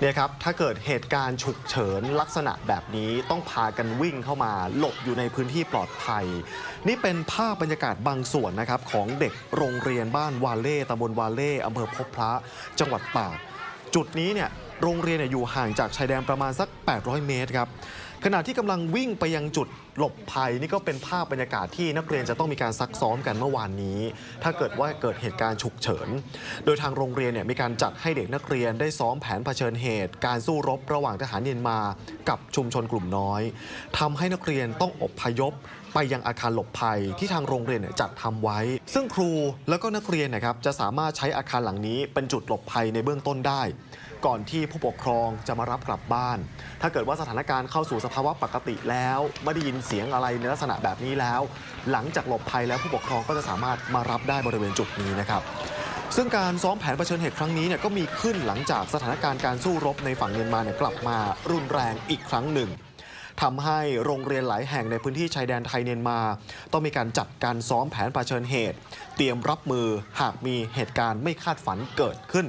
เนี่ยครับ ถ้าเกิดเหตุการณ์ฉุกเฉินลักษณะแบบนี้ต้องพากันวิ่งเข้ามา หลบอยู่ในพื้นที่ปลอดภัย นี่เป็นภาพบรรยากาศบางส่วนนะครับ ของเด็กโรงเรียนบ้านวาเล่ตำบลวาเล่อำเภอพบพระ จังหวัดตากจุดนี้เนี่ย โรงเรียนอยู่ห่างจากชายแดนประมาณสัก 800 เมตรครับขณะที่กำลังวิ่งไปยังจุดหลบภัยนี่ก็เป็นภาพบรรยากาศที่นักเรียนจะต้องมีการซักซ้อมกันเมื่อวานนี้ ถ้าเกิดว่าเกิดเหตุการณ์ฉุกเฉิน โดยทางโรงเรียนเนี่ยมีการจัดให้เด็กนักเรียนได้ซ้อมแผนเผชิญเหตุ การสู้รบระหว่างทหารเมียนมากับชุมชนกลุ่มน้อยทำให้นักเรียนต้องอบพยพ ไปยังอาคารหลบภัยที่ทางโรงเรียนนยจัดทำไว้ ซึ่งครูแล้วก็นักเรียนนะครับจะสามารถใช้อาคารหลังนี้เป็นจุดหลบภัยในเบื้องต้นได้ก่อนที่ผู้ปกครองจะมารับกลับบ้าน ถ้าเกิดว่าสถานการณ์เข้าสู่สภาวะปกติแล้ว ไม่ได้ยินเสียงอะไรในลักษณะแบบนี้แล้ว หลังจากหลบภัยแล้วผู้ปกครองก็จะสามารถมารับได้บริเวณจุดนี้นะครับซึ่งการซ้อมแผนเผชิญเหตุครั้งนี้เนี่ยก็มีขึ้นหลังจากสถานการณ์การสู้รบในฝั่งเมียนมาเนี่ยกลับมารุนแรงอีกครั้งหนึ่งทำให้โรงเรียนหลายแห่งในพื้นที่ชายแดนไทยเมียนมา ต้องมีการจัดการซ้อมแผนเผชิญเหตุ เตรียมรับมือหากมีเหตุการณ์ไม่คาดฝันเกิดขึ้น